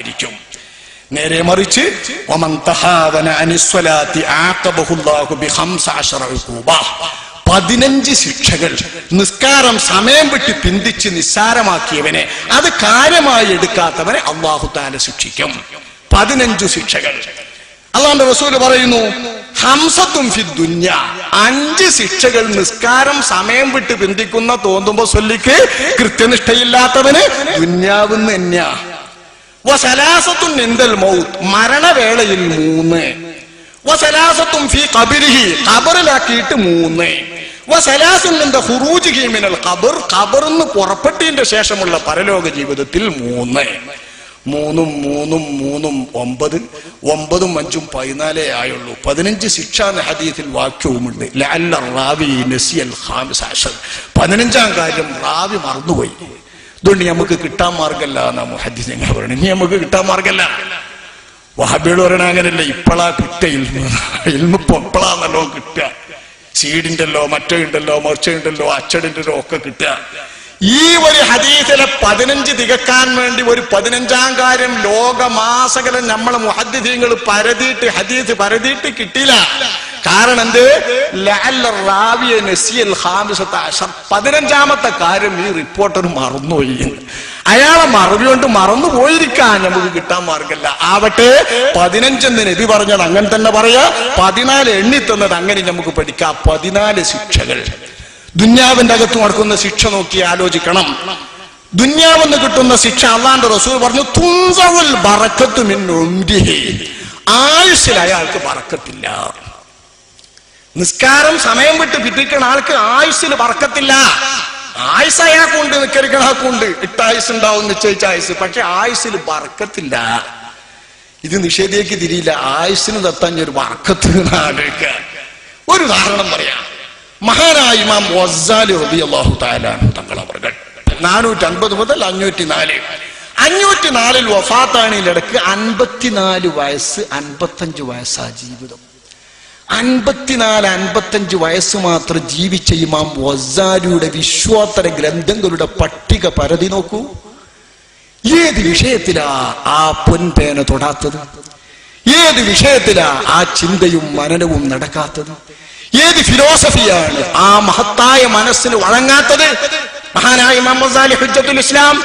ഇരിക്കും. നേരെ മറിച്ച്. പതിനഞ്ച് ശിക്ഷകൾ നിസ്കാരം സമയം വിട്ട് പിന്തിച്ച് നിസ്സാരമാക്കിയവനെ അത് കാര്യമായി എടുക്കാത്തവനെ അള്ളാഹു താല ശിക്ഷിക്കും. പതിനഞ്ചു ശിക്ഷകൾ. അള്ളാന്റെ റസൂൽ പറയുന്നു ഹംസത്തും ഫി ദുന്യ. അഞ്ച് ശിക്ഷകൾ നിസ്കാരം സമയം വിട്ട് പിന്തിക്കുന്ന തോന്നുമ്പോ സൊല്ലിക്ക് കൃത്യനിഷ്ഠയില്ലാത്തവന് ദുന്യാവുന്ന് തന്നെയാ. മൗത്ത്. മരണവേളയിൽ മൂന്ന്. വസലാസത്തും മൂന്ന്. വസലാസും നിന്റെ ഹുറൂജിഹി മിനൽ ഖബർ ഖബറിന്ന് പുറപ്പെട്ടതിന്റെ ശേഷമുള്ള പരലോക ജീവിതത്തിൽ മൂന്ന്. മൂന്നും മൂന്നും മൂന്നും ഒമ്പത്. ഒമ്പതും അഞ്ചും പതിനാലേ ആയുള്ളൂ. പതിനഞ്ച് ശിക്ഷ ഹദീസിൽ വാക്യവുമുണ്ട്. പതിനഞ്ചാം കാര്യം റാവി മറന്നുപോയി. ഇതുകൊണ്ട് നമുക്ക് കിട്ടാൻ മാർഗല്ല എന്നാ മുഹദ്ദീസ് ഞങ്ങൾ പറയുന്നത് ഇനി നമുക്ക് കിട്ടാൻ മാർഗല്ല. വഹാബികൾ പറയണ അങ്ങനല്ല ഇപ്പളാ കിട്ട ഇൽമ. ഇൽമിപ്പോ ഇപ്പളാന്നല്ലോ കിട്ടുക. സീഡിന്റെല്ലോ മറ്റോ ഉണ്ടല്ലോ മറിച്ചോ ഉണ്ടല്ലോ അച്ചടിന്റെല്ലോ ഒക്കെ കിട്ടുക. ഈ ഒരു ഹദീസിലെ പതിനഞ്ച് തികക്കാൻ വേണ്ടി ഒരു പതിനഞ്ചാം കാര്യം ലോകമാസകലം നമ്മളെ മുഹദ്ദീങ്ങൾ പരതിയിട്ട് ഹദീസ് പരതിയിട്ട് കിട്ടിയില്ല. കാരണം എന്ത്. പതിനഞ്ചാമത്തെ കാര്യം ഈ റിപ്പോർട്ടർ മറന്നുപോയി അയാളെ മറവി കൊണ്ട് മറന്നു പോയിരിക്കാൻ നമുക്ക് കിട്ടാൻ മാർഗല്ല ആവട്ടെ പതിനഞ്ചെന്ന് നബി പറഞ്ഞത് അങ്ങനെ തന്നെ പറയാ. പതിനാല് എണ്ണി തന്നത് അങ്ങനെ നമുക്ക് പഠിക്കാം. പതിനാല് ശിക്ഷകൾ. ദുന്യാവിന്റെ അകത്ത് നടക്കുന്ന ശിക്ഷ നോക്കി ആലോചിക്കണം. ദുന്യാവെന്ന് കിട്ടുന്ന ശിക്ഷ അള്ളാന്റെ റസൂൽ പറഞ്ഞു തുഞ്ചവൽ ബറക്കത്തു മിൻ ഉംരിഹി. ആയുസ്സിൽ അയാൾക്ക് ബറക്കത്തില്ല. നിസ്കാരം സമയം വിട്ട് പിറ്റിക്കണ ആൾക്ക് ആയുസ്സിൽ വറക്കത്തില്ല ആയുസ് അയാൾക്കുണ്ട് നിക്കരിക്കണ ആൾക്കുണ്ട്. എട്ട് ആയുസ് ഉണ്ടാവും നിശ്ചയിച്ച ആയുസ് പക്ഷെ ആയുസ്സിൽ വറക്കത്തില്ല ഇത് നിഷേധിയേക്ക് തിരിയില്ല. ആയുസ്സിന് തത്താൻ ഒരു വർക്കത്ത് ആലോചിക്കുക ഒരു ഉദാഹരണം പറയാം. മഹാനായ ഇമാം വസാലി റബി അള്ളാഹു അൻഹു തങ്ങൾ നാനൂറ്റി അൻപത് മുതൽ അഞ്ഞൂറ്റി നാല് അഞ്ഞൂറ്റി നാലിൽ വഫാത്താണിയിലടക്ക് അൻപത്തിനാല് വയസ്സ് അൻപത്തഞ്ച് വയസ്സാ ജീവിതം. അൻപത്തിനാല് അൻപത്തഞ്ച് വയസ്സ് മാത്രം ജീവിച്ച ഇമാം വസാരിയുടെ വിശ്വാത്തര ഗ്രന്ഥങ്ങളുടെ പട്ടിക പരതി നോക്കൂ. ഏത് വിഷയത്തിലാ ആ പൊൻപേന തൊടാത്തത്? ഏത് വിഷയത്തിലാ ആ ചിന്തയും മനനവും നടക്കാത്തത്? ഏത് ഫിലോസഫിയാണ് ആ മഹത്തായ മനസ്സിന് വഴങ്ങാത്തത്? മഹാനായ ഇമാം ഗസാലി ഹുജ്ജത്തുൽ ഇസ്ലാം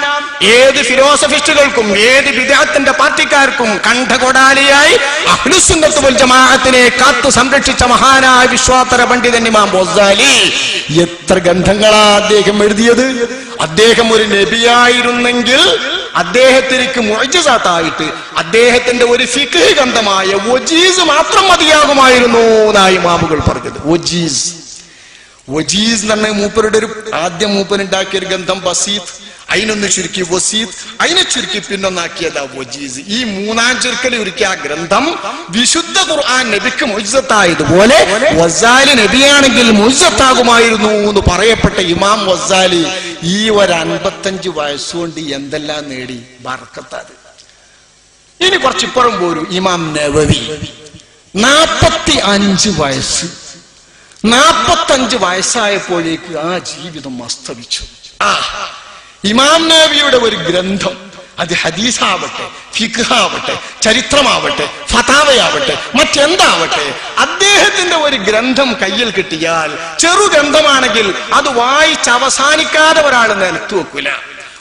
ഏത് ഫിലോസഫിസ്റ്റുകൾക്കും ഏത് വിദേഹത്തിന്റെ പാർട്ടിക്കാർക്കും കണ്ഠകൊടാലിയായി അഹ്ലുസുന്നത്തുൽ ജമാഅത്തിനെ കാത്തു സംരക്ഷിച്ച മഹാനായ വിശ്വാത്തര പണ്ഡിതൻ ഇമാം ഗസാലി. എത്ര ഗ്രന്ഥങ്ങളാ അദ്ദേഹം എഴുതിയത്? അദ്ദേഹം ഒരു നബിയായിരുന്നെങ്കിൽ അദ്ദേഹത്തിലേക്ക് മുഴജസാത്തായിട്ട് അദ്ദേഹത്തിന്റെ ഒരു ഫിഖ് ഗ്രന്ഥമായ ഒജീസ് മാത്രം മതിയാകുമായിരുന്നു എന്നായി മാമുകൾ പറഞ്ഞത്. ഒജീസ് വജീസ് എന്ന് പറഞ്ഞ മൂപ്പരുടെ ഒരു ആദ്യം മൂപ്പനുണ്ടാക്കിയ ഒരു ഗന്ധം ബസീത്ത് അതിനൊന്ന് ചുരുക്കി വസീത്ത്. അതിനെ ചുരുക്കി പിന്നൊന്നാക്കിയതാ വജീസ്. ഈ മൂന്നാം ചുരുക്കൽ ഒരുക്കിയ ആ ഗ്രന്ഥം വിശുദ്ധ ഖുർആൻ നബിക്ക് മൊയ്സത്തായതുപോലെ വസാലി നബിയാണെങ്കിൽ മൊയ്സത്താകുമായിരുന്നു എന്ന് പറയപ്പെട്ട ഇമാം വസാലി ഈ ഒരു അൻപത്തഞ്ച് വയസ്സുകൊണ്ട് എന്തെല്ലാം നേടി? ബർക്കത്താത്. ഇനി കുറച്ചിപ്പുറം പോരും. ഇമാം നവവി നാപ്പത്തി അഞ്ച് വയസ്സ്. നാപ്പത്തഞ്ച് വയസ്സായപ്പോഴേക്ക് ആ ജീവിതം അസ്തമിച്ചു. ആ ഇമാം നബിയുടെ ഒരു ഗ്രന്ഥം. അത് ഹദീസാവട്ടെ ഫിഖാവട്ടെ ചരിത്രമാവട്ടെ ഫതാവയാവട്ടെ മറ്റെന്താവട്ടെ അദ്ദേഹത്തിന്റെ ഒരു ഗ്രന്ഥം കയ്യിൽ കിട്ടിയാൽ ചെറു ഗ്രന്ഥമാണെങ്കിൽ അത് വായിച്ച് അവസാനിക്കാതെ ഒരാൾ നിലത്തു വെക്കൂല.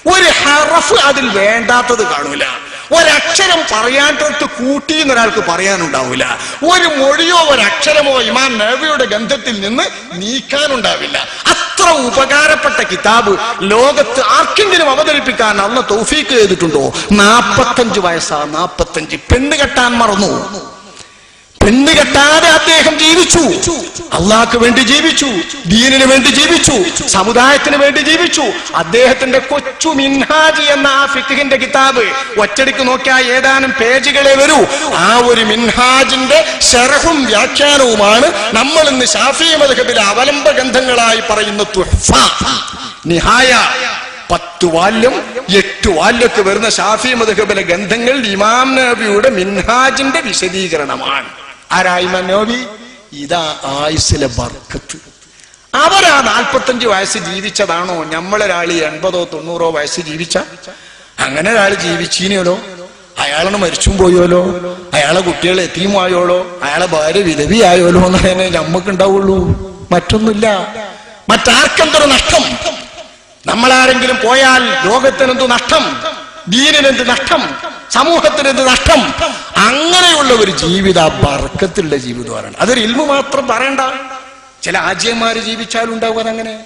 ഒരു ഹറഫ് അതിൽ വേണ്ടാത്തത് കാണൂല. ഒരക്ഷരം പറയാത്തടത്ത് കൂട്ടി എന്നൊരാൾക്ക് പറയാനുണ്ടാവില്ല. ഒരു മൊഴിയോ ഒരക്ഷരമോ ഇമാം നബിയുടെ ഗന്ധത്തിൽ നിന്ന് നീക്കാനുണ്ടാവില്ല. അത്ര ഉപകാരപ്പെട്ട കിതാബ് ലോകത്ത് ആർക്കെങ്കിലും അവതരിപ്പിക്കാൻ അന്ന് തൗഫീക്ക് ചെയ്തിട്ടുണ്ടോ? നാപ്പത്തഞ്ച് വയസ്സാ നാപ്പത്തഞ്ച്. പെണ്ണ് കെട്ടാൻ മറന്നു. പെണ്ണ് കെട്ടാതെ അദ്ദേഹം ജീവിച്ചു. അള്ളാഹ്ക്ക് വേണ്ടി ജീവിച്ചു. ദീനിന് വേണ്ടി ജീവിച്ചു. സമുദായത്തിന് വേണ്ടി ജീവിച്ചു. അദ്ദേഹത്തിന്റെ കൊച്ചു മിൻഹാജ് എന്ന ആ ഫിഖിന്റെ കിതാബ് ഒറ്റടിക്ക് നോക്കിയാൽ ഏതാനും പേജുകളെ വരൂ. ആ ഒരു മിൻഹാജിന്റെ ശരഹും വ്യാഖ്യാനവുമാണ് നമ്മൾ ഇന്ന് ഷാഫി മധുഹബിലെ അവലംബ ഗ്രന്ഥങ്ങളായി പറയുന്ന നിഹായ പത്ത് വാല്യം എട്ട് വാല്യൊക്കെ വരുന്ന ഷാഫി മധുഹബിലെ ഗ്രന്ഥങ്ങൾ ഇമാം നബിയുടെ മിൻഹാജിന്റെ വിശദീകരണമാണ്. ആരാ ഇമാം നബി? ഇതാ ആയുസിലെ ബർക്കത്ത്. അവരാ നാൽപ്പത്തഞ്ച് വയസ്സ് ജീവിച്ചതാണോ? നമ്മളൊരാൾ എൺപതോ തൊണ്ണൂറോ വയസ്സ് ജീവിച്ച? അങ്ങനെ ഒരാൾ ജീവിച്ചീനോ അയാളാണ് മരിച്ചും പോയോലോ? അയാളെ കുട്ടികൾ എത്തിയുമായോളോ അയാളെ ഭാര്യ വിധവിയായോലോ എന്നതിനെ നമുക്ക് ഉണ്ടാവുള്ളൂ മറ്റൊന്നുമില്ല. മറ്റാർക്കെന്തൊരു നഷ്ടം? നമ്മളാരെങ്കിലും പോയാൽ ലോകത്തിനെന്തു നഷ്ടം? ദീനിനെന്ത് നഷ്ടം? സമൂഹത്തിന് എന്ത് നഷ്ടം? അങ്ങനെയുള്ള ഒരു ജീവിത ബർക്കത്തുള്ള ജീവിതമാണ്. അതൊരു ഇൽമു മാത്രം പറയണ്ട. ചില ആജ്യന്മാര് ജീവിച്ചാലുണ്ടാവുക അങ്ങനെ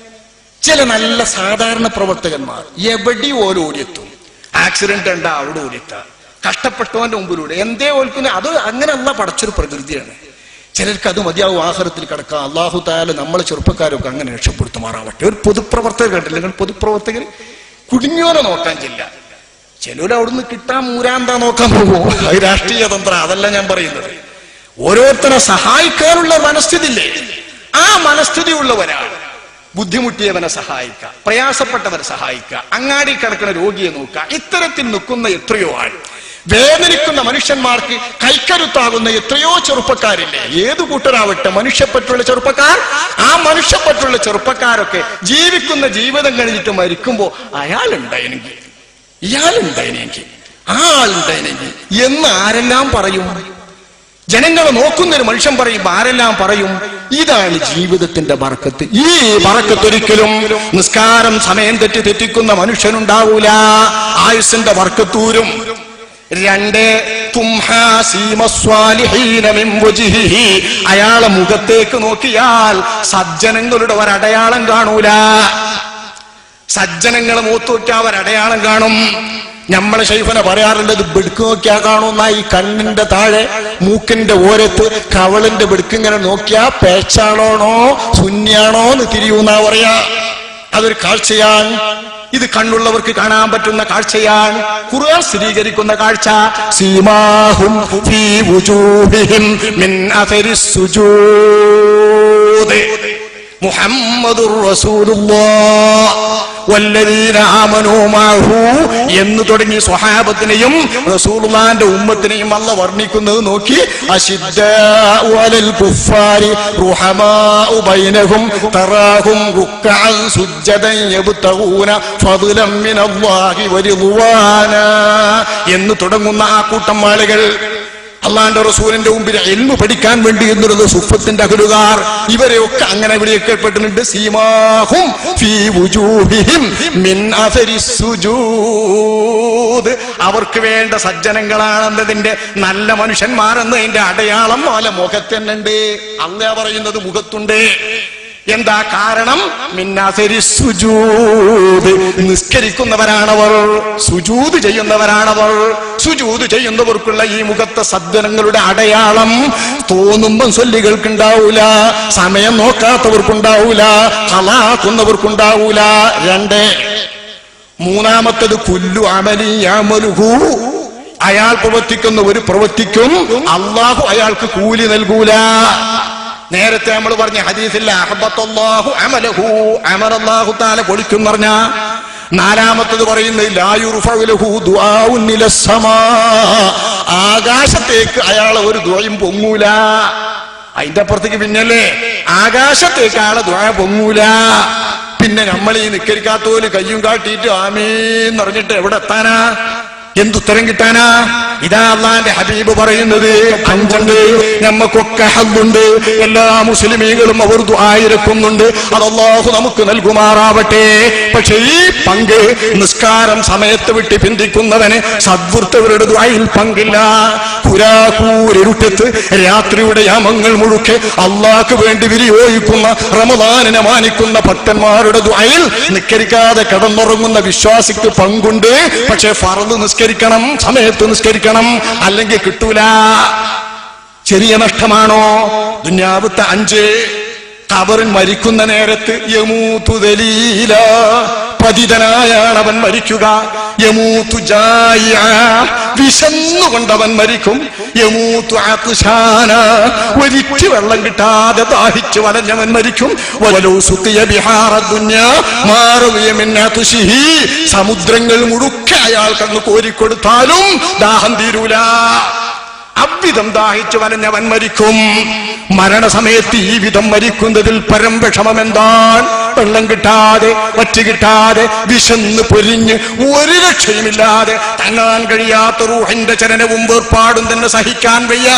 ചില നല്ല സാധാരണ പ്രവർത്തകന്മാർ എവിടെ ഓരോ ഓടിയെത്തും ആക്സിഡന്റ് ഉണ്ടാ അവിടെ ഓടിയെത്താം കഷ്ടപ്പെട്ടവന്റെ മുമ്പിലൂടെ. എന്തേ ഓൽക്കുന്ന? അത് അങ്ങനെയല്ല പടച്ചൊരു പ്രകൃതിയാണ്. ചിലർക്ക് അത് മതിയാവും. ആഹാരത്തിൽ കിടക്കാം. അള്ളാഹു തായാലും നമ്മളെ ചെറുപ്പക്കാരൊക്കെ അങ്ങനെ രക്ഷപ്പെടുത്തുമാറാവട്ടെ. ഒരു പൊതുപ്രവർത്തകർ കണ്ടില്ല? നിങ്ങൾ പൊതുപ്രവർത്തകർ? കുടുങ്ങിയോനെ നോക്കാൻ ചെല്ല ചിലർ അവിടുന്ന് കിട്ടാൻ മൂരാന്താ നോക്കാൻ പോകുമോ അത് രാഷ്ട്രീയ തന്ത്രം അതല്ല ഞാൻ പറയുന്നത്. ഓരോരുത്തരെ സഹായിക്കാനുള്ള മനസ്ഥിതില്ലേ ആ മനസ്ഥിതി ഉള്ളവരാണ് ബുദ്ധിമുട്ടിയവനെ സഹായിക്കുക പ്രയാസപ്പെട്ടവനെ സഹായിക്കുക അങ്ങാടി കിടക്കുന്ന രോഗിയെ നോക്കുക. ഇത്തരത്തിൽ നിൽക്കുന്ന എത്രയോ ആൾ. വേദനിക്കുന്ന മനുഷ്യന്മാർക്ക് കൈക്കരുത്താകുന്ന എത്രയോ ചെറുപ്പക്കാരില്ലേ? ഏത് കൂട്ടരാവട്ടെ? മനുഷ്യപ്പെട്ടുള്ള ചെറുപ്പക്കാർ? ആ മനുഷ്യപ്പെട്ടുള്ള ചെറുപ്പക്കാരൊക്കെ ജീവിക്കുന്ന ജീവിതം കഴിഞ്ഞിട്ട് മരിക്കുമ്പോൾ അയാളുണ്ടായിരുന്നെങ്കിൽ ഇയാളുണ്ടായിരുന്നെങ്കിൽ ആ ആളുണ്ടായിരുന്നെങ്കിൽ എന്ന് ആരെല്ലാം പറയും? ജനങ്ങളെ നോക്കുന്നൊരു മനുഷ്യൻ പറയും ആരെല്ലാം പറയും? ഇതാണ് ജീവിതത്തിന്റെ ബറക്കത്ത് ഈ വറക്കത്ത് ഒരിക്കലും നിസ്കാരം സമയം തെറ്റി തെറ്റിക്കുന്ന മനുഷ്യനുണ്ടാവൂല. ആയുസിന്റെ ബർക്കത്തൂരും രണ്ട്. അയാളെ മുഖത്തേക്ക് നോക്കിയാൽ സജ്ജനങ്ങളുടെ ഒരടയാളം കാണൂല. സജ്ജനങ്ങളെ മൂത്തൂറ്റാ ഒരടയാളം കാണും. നമ്മളെ ശൈഫന പറയാറുള്ളത് ബെടുക്ക് നോക്കിയാ കാണുന്ന ഈ കണ്ണിന്റെ താഴെ മൂക്കിന്റെ ഓരത്ത് കവളിന്റെ ബെടുക്ക് ഇങ്ങനെ നോക്കിയാ പേച്ചാണോണോ ശൂന്യാണോ എന്ന് തിരിയൂന്നാ പറയാ. അതൊരു കാഴ്ചയാണ്. ഇത് കണ്ണുള്ളവർക്ക് കാണാൻ പറ്റുന്ന കാഴ്ചയാണ്. ഖുർആൻ സ്ഥിരീകരിക്കുന്ന കാഴ്ച സീമാഹും ഫീ വുജൂഹിഹിം മിൻ അഫരിസ് സുജൂദ്. മഅഹു എന്ന് തുടങ്ങി സ്വഹാബത്തിനെയും റസൂലുള്ളാന്റെ ഉമ്മത്തിനെയും അല്ല വർണിക്കുന്നത് നോക്കി എന്ന് തുടങ്ങുന്ന ആ കൂട്ടം ആളുകൾ അള്ളാന്റെ റസൂലിന്റെ മുമ്പിൽ എൽമു പഠിക്കാൻ വേണ്ടി എന്നുള്ളത് സുഫത്തിന്റെ അകലുകാർ. ഇവരെയൊക്കെ അങ്ങനെ വിളിക്കപ്പെട്ടിട്ടുണ്ട്. സീമാഹും മിൻ അവർക്ക് വേണ്ട സജ്ജനങ്ങളാണെന്നതിന്റെ നല്ല മനുഷ്യന്മാരെന്നതിന്റെ അടയാളം പോലെ മുഖത്തന്നുണ്ട് അല്ല പറയുന്നത് മുഖത്തുണ്ട്. എന്താ കാരണം? മിന്നാസരി സുജൂത്. നിസ്കരിക്കുന്നവരാണവർ. സുജൂത് ചെയ്യുന്നവരാണവർ. സുജൂത് ചെയ്യുന്നവർക്കുള്ള ഈ മുഖത്തെ സദ്ഗുണങ്ങളുടെ അടയാളം തോന്നുമ്പം സൊല്ലികൾക്കുണ്ടാവൂല സമയം നോക്കാത്തവർക്കുണ്ടാവൂല. കലാക്കുന്നവർക്കുണ്ടാവൂല. രണ്ട്. മൂന്നാമത്തത് കുല്ലു അമലി യാമലുഹു. അയാൾ പ്രവർത്തിക്കുന്ന ഒരു പ്രവർത്തിക്കും അള്ളാഹു അയാൾക്ക് കൂലി നൽകൂല. നേരത്തെ നമ്മൾ പറഞ്ഞ ഹദീസില്ല അഹബത്തല്ലാഹു അമലഹു അമലല്ലാഹു താല പൊളിക്കും പറഞ്ഞ നാലാമത്തത് പറയുന്നത് ആകാശത്തേക്ക് അയാളെ ഒരു ദ്വയം പൊങ്ങൂല. അതിന്റെ അപ്പുറത്തേക്ക് പിന്നല്ലേ ആകാശത്തേക്ക് ആളെ ദ്വയ പൊങ്ങൂല. പിന്നെ നമ്മൾ ഈ നിക്കരിക്കാത്തോൽ കയ്യും കാട്ടിയിട്ട് ആമീന്ന് പറഞ്ഞിട്ട് എവിടെ എത്താനാ? എന്തുത്തരം കിട്ടാനാ? ഇതാ അള്ളാന്റെ ഹബീബ് പറയുന്നത് അഞ്ചുണ്ട്. നമ്മക്കൊക്കെ ഹദ്ദുണ്ട് എല്ലാ മുസ്ലിമീകളും അവർ ആയിരക്കുന്നുണ്ട് അത് നമുക്ക് നൽകുമാറാവട്ടെ. പക്ഷേ ഈ പങ്ക് നിസ്കാരം സമയത്ത് വിട്ട് പിന്തിക്കുന്നവന് സദ്വൃത്തവരുടെ ദ്വായിൽ പങ്കില്ല. കുരാക്കൂരിരുട്ടത്ത് രാത്രിയുടെ യാമങ്ങൾ മുഴുക്കെ അള്ളാഹ്ക്ക് വേണ്ടി വിനിയോഗിക്കുന്ന റമദാനിനെ മാനിക്കുന്ന ഭക്തന്മാരുടെ ദ്വായിൽ നിസ്കരിക്കാതെ കിടന്നുറങ്ങുന്ന വിശ്വാസിക്ക് പങ്കുണ്ട്. പക്ഷെ ഫറന്ന് നിസ്കരിക്കണം സമയത്ത് നിസ്കരിക്കണം. അല്ലെങ്കിൽ കിട്ടൂല. ചെറിയ നഷ്ടമാണോ? ദുന്യാവത്തെ അഞ്ച്. കബറിൻ മരിക്കുന്ന നേരത്ത് യമൂത്തു ദലീല. പതിതനായാണ് അവൻ മരിക്കുക. യമൂത്തു വിശന്നുകൊണ്ടവൻ മരിക്കും. യമൂത്തു ഒരിച്ചു വെള്ളം കിട്ടാതെ ദാഹിച്ചു വലഞ്ഞവൻ മരിക്കും. സമുദ്രങ്ങൾ മുഴുക്ക അയാൾ കന്ന് കോരിക്കൊടുത്താലും ദാഹം തീരൂല. അവിധം ദാഹിച്ചു വലഞ്ഞവൻ മരിക്കും. മരണസമയത്ത് ഈ വിധം മരിക്കുന്നതിൽ പരം വിഷമം എന്താണ്? വെള്ളം കിട്ടാതെ ഒറ്റ കിട്ടാതെ വിശന്ന് പൊരിഞ്ഞ് ഒരു രക്ഷയുമില്ലാതെ തങ്ങാൻ കഴിയാത്ത റൂഹിന്റെ ചലനവും വേർപാടും തന്നെ സഹിക്കാൻ വയ്യ.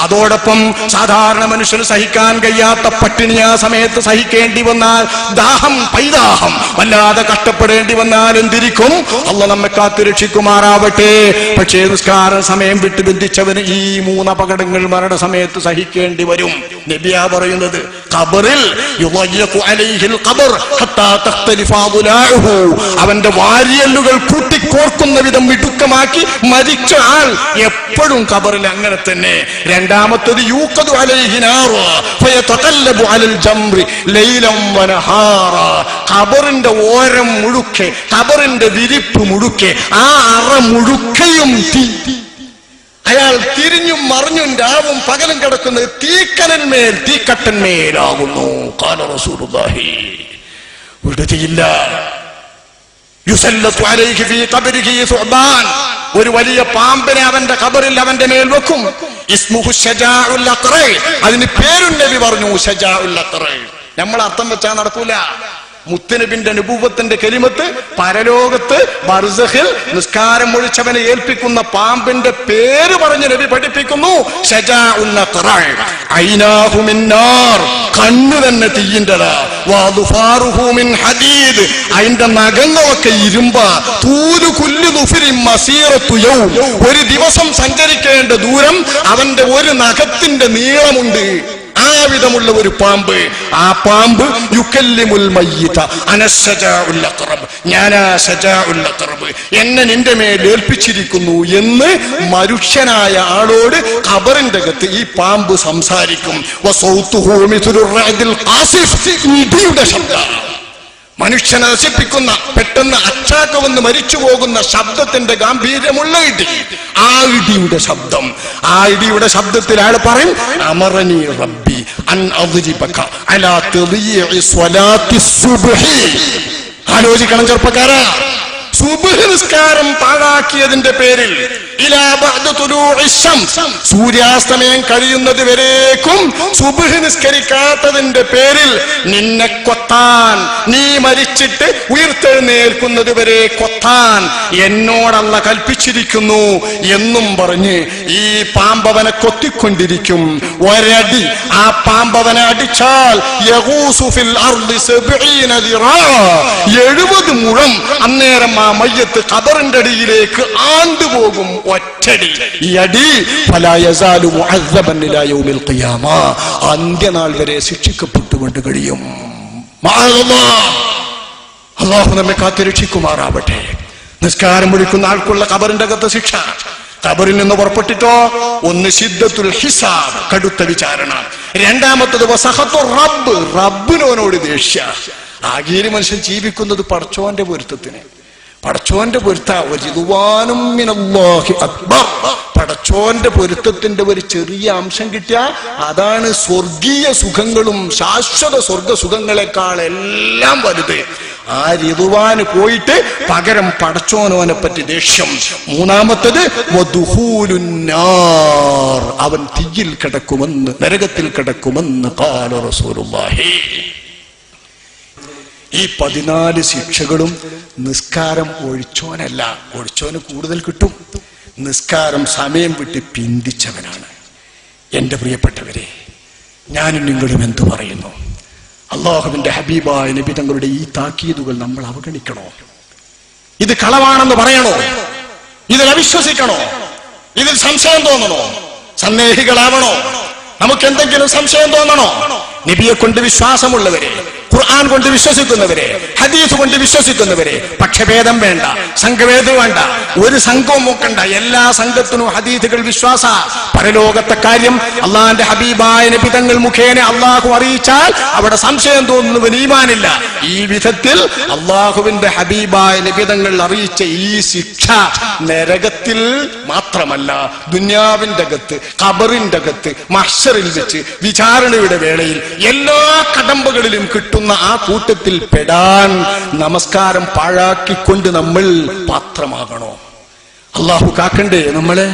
അതോടൊപ്പം സാധാരണ മനുഷ്യന് സഹിക്കാൻ കഴിയാത്ത പട്ടിണി ആ സമയത്ത് സഹിക്കേണ്ടി വന്നാൽ ദാഹം പൈദാഹം. വല്ലാതെ കഷ്ടപ്പെടേണ്ടി വന്നാൽ എന്തിരിക്കും? അല്ല നമ്മെ കാത്തു രക്ഷിക്കുമാറാവട്ടെ. പക്ഷേ നിസ്കാര സമയം വിട്ടു ബന്ധിച്ചവന് ഈ മൂന്ന് അപകടങ്ങൾ മരണ സമയത്ത് സഹിക്കേണ്ടി വരും. നബിയാ പറയുന്നത് ഖബറിൽ അവന്റെ വാരിയല്ലുകൾ കൂട്ടിക്കോർക്കുന്ന വിധം വിടുക്കമാക്കി മരിച്ച ആൾ എപ്പോഴും ഖബറിൽ അങ്ങനെ തന്നെ. രണ്ടാമത്തത് യൂക്കതു ഖബറിന്റെ ഓരം മുഴുക്കെ ഖബറിന്റെ വിരിപ്പ് മുഴുക്കെ ആ അറ മുഴുക്കയും തീ അയാൾ തിരിഞ്ഞും മറിഞ്ഞും രാവും പകലും കിടക്കുന്നത് തീക്കനന്മേൽ തീക്കട്ടന്മേലാകുന്നു റസൂലുള്ളാഹി. വിടുതിയില്ല അലൈഹി ഫീ ഖബരിഹി ഒരു വലിയ പാമ്പിനെ അവന്റെ കബറിൽ അവന്റെ മേൽ വെക്കും. ഇസ്മുഹു അതിന് പേരും നബി പറഞ്ഞു നമ്മൾ അർത്ഥം വെച്ചാൽ നടക്കൂല. മുത്തനബിന്റെ അനുഭവത്തിന്റെ കെലിമത്ത് പരലോകത്ത് ബർസഹിൽ നിസ്കാരം ഒഴിച്ചവനെ ഏൽപ്പിക്കുന്ന പാമ്പിന്റെ പേര് പറഞ്ഞ് നബി പഠിപ്പിക്കുന്നു. കണ്ണു തന്നെ തീയിന്റെതാ. ഹദീദ്. അതിന്റെ നഖങ്ങളൊക്കെ ഇരുമ്പ. തൂരു കുല്ലു ഒരു ദിവസം സഞ്ചരിക്കേണ്ട ദൂരം അവന്റെ ഒരു നഖത്തിന്റെ നീളമുണ്ട്. ആ വിധമുള്ള ഒരു പാമ്പ്. ആ പാമ്പ് എന്നെ നിന്റെ മേൽ ഏൽപ്പിച്ചിരിക്കുന്നു എന്ന് മനുഷ്യനായ ആളോട് ഖബറിന്റെ അകത്ത് ഈ പാമ്പ് സംസാരിക്കും. മനുഷ്യൻ നശിപ്പിക്കുന്ന പെട്ടെന്ന് അച്ചാക്ക് വന്ന് മരിച്ചു പോകുന്ന ശബ്ദത്തിന്റെ ഗാംഭീര്യമുള്ള ഇടി. ആ ഇടിയുടെ ശബ്ദം. ആ ഇടിയുടെ ശബ്ദത്തിൽ അയാൾ പറയും അമറനി റബ്ബി. ആലോചിക്കണം ചെറുപ്പക്കാരാ. സുബ്ഹ് നിസ്കാരം പാഴാക്കിയതിന്റെ പേരിൽ സൂര്യാസ്തമയം കഴിയുന്നത് വരേക്കും സുബ്ഹ് നിസ്കരിക്കാത്തതിന്റെ പേരിൽ നിന്നെ കൊത്താൻ നീ മരിച്ചിട്ട് ഉയർത്തെഴുന്നേൽക്കുന്നത് വരെ കൊത്താൻ എന്നോടല്ല കൽപ്പിച്ചിരിക്കുന്നു എന്നും പറഞ്ഞ് ഈ പാമ്പവനെ കൊത്തിക്കൊണ്ടിരിക്കും ഒരടി ആ പാമ്പവനെ അടിച്ചാൽ. എഴുപത് മുഴം അന്നേരം ആ മയ്യത്ത് ഖബറിന്റെ അടിയിലേക്ക് ആണ്ടുപോകും ഒറ്റടി. ഈ അടി അന്ത്യനാൾ വരെ ശിക്ഷിക്കപ്പെട്ടുകൊണ്ട് കഴിയും. അള്ളാഹു നമ്മെ കാത്തുരക്ഷിക്കുമാറാവട്ടെ നിസ്കാരം വിളിക്കുന്ന ആൾക്കുള്ള ഖബറിന്റെ അകത്ത് ശിക്ഷ. ഖബറിൽ നിന്ന് പുറപ്പെട്ടിട്ടോ? ഒന്ന് സിദ്ധത്തുൽ ഹിസാബ് കടുത്ത വിചാരണ. രണ്ടാമത്തത് റബ്ബ് റബ്ബിനോനോട് ദേഷ്യ. ആകീര് മനുഷ്യൻ ജീവിക്കുന്നത് പടച്ചോന്റെ പൊരുത്തത്തിന്. പടച്ചോന്റെ അക്ബർ. പടച്ചോന്റെ പൊരുത്തത്തിന്റെ ഒരു ചെറിയ അംശം കിട്ടിയ അതാണ് സ്വർഗീയ സുഖങ്ങളും ശാശ്വത സ്വർഗ സുഖങ്ങളെക്കാൾ എല്ലാം വലുത്. ആ രിതുവാന് പോയിട്ട് പകരം പടച്ചോനോനെ പറ്റി ദേഷ്യം. മൂന്നാമത്തത്. അവൻ തീയിൽ കിടക്കുമെന്ന് നരകത്തിൽ കിടക്കുമെന്ന് കാല റസൂലുള്ളാഹി. ഈ പതിനാല് ശിക്ഷകളും നിസ്കാരം ഒഴിച്ചോനല്ല. ഒഴിച്ചോന് കൂടുതൽ കിട്ടും. നിസ്കാരം സമയം വിട്ട് പിന്തിച്ചവനാണ്. എന്റെ പ്രിയപ്പെട്ടവരെ ഞാനും നിങ്ങളും എന്തു പറയുന്നു? അള്ളാഹുവിന്റെ ഹബീബായ നബി തങ്ങളുടെ ഈ താക്കീതുകൾ നമ്മൾ അവഗണിക്കണോ? ഇത് കളവാണെന്ന് പറയണോ? ഇതിൽ അവിശ്വസിക്കണോ? ഇതിൽ സംശയം തോന്നണോ? സന്ദേഹികളാവണോ? നമുക്ക് എന്തെങ്കിലും സംശയം തോന്നണോ? നബിയെ കൊണ്ട് വിശ്വാസമുള്ളവരെ ഖുർആൻ കൊണ്ട് വിശ്വസിക്കുന്നവരെ ഹദീസ് കൊണ്ട് വിശ്വസിക്കുന്നവരെ പക്ഷഭേദം വേണ്ട സംഘഭേദം വേണ്ട ഒരു സംഘവും നോക്കണ്ട. എല്ലാ സംഘത്തിനും ഹദീദുകൾ വിശ്വാസ. പരലോകത്തെ കാര്യം അള്ളാന്റെ ഹബീബായ നബിതങ്ങൾ മുഖേന അള്ളാഹു അറിയിച്ചാൽ അവിടെ സംശയം തോന്നുന്നു ഈമാനില്ല. ഈ വിധത്തിൽ അള്ളാഹുവിന്റെ ഹബീബായ നബിതങ്ങൾ അറിയിച്ച ഈ ശിക്ഷ നരകത്തിൽ മാത്രമല്ല ദുന്യാവിന്റെ അകത്ത് ഖബറിന്റെ അകത്ത് മഹ്ഷറിൽ വെച്ച് വിചാരണയുടെ വേളയിൽ എല്ലാ കടമ്പകളിലും കിട്ടുന്ന ആ കൂട്ടത്തിൽ പെടാൻ നമസ്കാരം പാഴാക്കിക്കൊണ്ട് നമ്മൾ പാത്രമാകണോ? അള്ളാഹു കാക്കണ്ടേ നമ്മളെ?